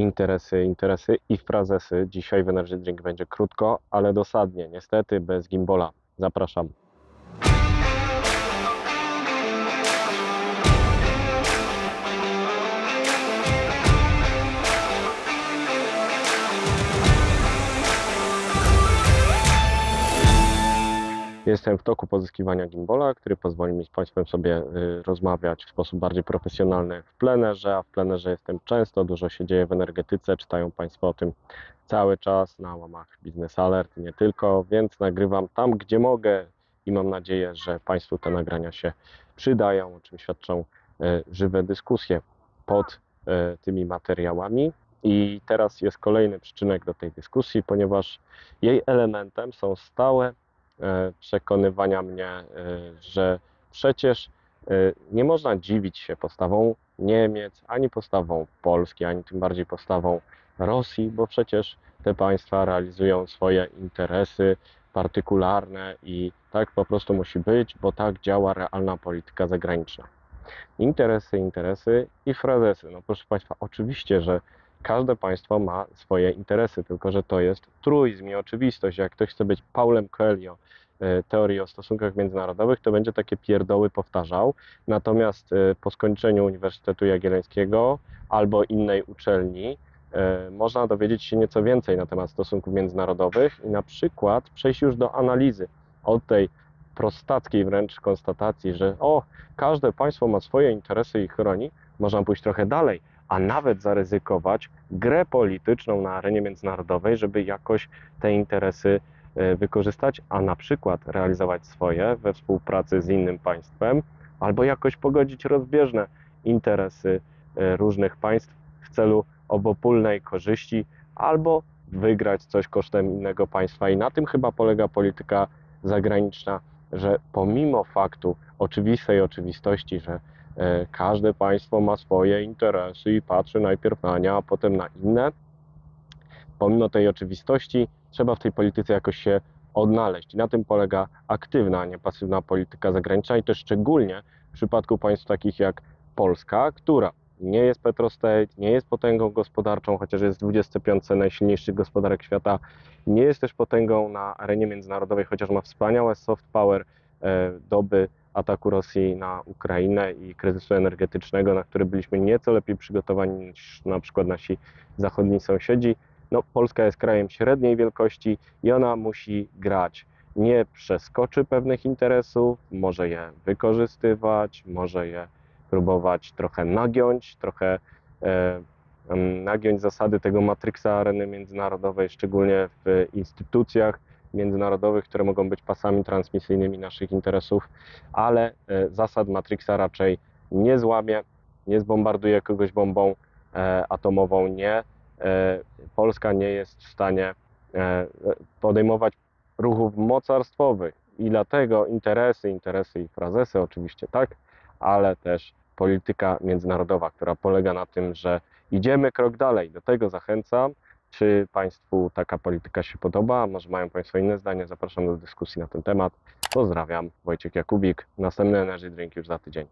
interesy, interesy i frazesy. Dzisiaj w Energy Drink będzie krótko, ale dosadnie. Niestety bez gimbola. Zapraszam. Jestem w toku pozyskiwania gimbola, który pozwoli mi z Państwem sobie y, rozmawiać w sposób bardziej profesjonalny w plenerze, a w plenerze jestem często, dużo się dzieje w energetyce, czytają Państwo o tym cały czas na łamach Business Alert, nie tylko, więc nagrywam tam, gdzie mogę i mam nadzieję, że Państwu te nagrania się przydają, o czym świadczą y, żywe dyskusje pod y, tymi materiałami. I teraz jest kolejny przyczynek do tej dyskusji, ponieważ jej elementem są stałe przekonywania mnie, e, że przecież e, nie można dziwić się postawą Niemiec, ani postawą Polski, ani tym bardziej postawą Rosji, bo przecież te państwa realizują swoje interesy partykularne i tak po prostu musi być, bo tak działa realna polityka zagraniczna. Interesy, interesy i frazesy. No proszę Państwa, oczywiście, że każde państwo ma swoje interesy, tylko że to jest truizm i oczywistość. Jak ktoś chce być Paulem Coelho e, teorii o stosunkach międzynarodowych, to będzie takie pierdoły powtarzał. Natomiast e, po skończeniu Uniwersytetu Jagiellońskiego albo innej uczelni e, można dowiedzieć się nieco więcej na temat stosunków międzynarodowych i na przykład przejść już do analizy od tej prostackiej wręcz konstatacji, że o, każde państwo ma swoje interesy i chroni, można pójść trochę dalej, a nawet zaryzykować grę polityczną na arenie międzynarodowej, żeby jakoś te interesy e, wykorzystać, a na przykład realizować swoje we współpracy z innym państwem, albo jakoś pogodzić rozbieżne interesy e, różnych państw w celu obopólnej korzyści, albo wygrać coś kosztem innego państwa. I na tym chyba polega polityka zagraniczna, że pomimo faktu oczywistej oczywistości, że każde państwo ma swoje interesy i patrzy najpierw na nie, a potem na inne, pomimo tej oczywistości trzeba w tej polityce jakoś się odnaleźć. Na tym polega aktywna, a nie pasywna polityka zagraniczna i to szczególnie w przypadku państw takich jak Polska, która nie jest petrostate, nie jest potęgą gospodarczą, chociaż jest w 25 najsilniejszych gospodarek świata, nie jest też potęgą na arenie międzynarodowej, chociaż ma wspaniałe soft power e, doby ataku Rosji na Ukrainę i kryzysu energetycznego, na który byliśmy nieco lepiej przygotowani niż na przykład nasi zachodni sąsiedzi. No, Polska jest krajem średniej wielkości i ona musi grać. Nie przeskoczy pewnych interesów, może je wykorzystywać, może je próbować trochę nagiąć, trochę e, nagiąć zasady tego matryksa areny międzynarodowej, szczególnie w instytucjach międzynarodowych, które mogą być pasami transmisyjnymi naszych interesów, ale e, zasad matryksa raczej nie złamie, nie zbombarduje kogoś bombą e, atomową, nie. E, Polska nie jest w stanie podejmować ruchów mocarstwowych i dlatego interesy, interesy i frazesy oczywiście tak, ale też polityka międzynarodowa, która polega na tym, że idziemy krok dalej. Do tego zachęcam. Czy Państwu taka polityka się podoba? Może mają Państwo inne zdanie? Zapraszam do dyskusji na ten temat. Pozdrawiam, Wojciech Jakubik. Następny Energy Drink już za tydzień.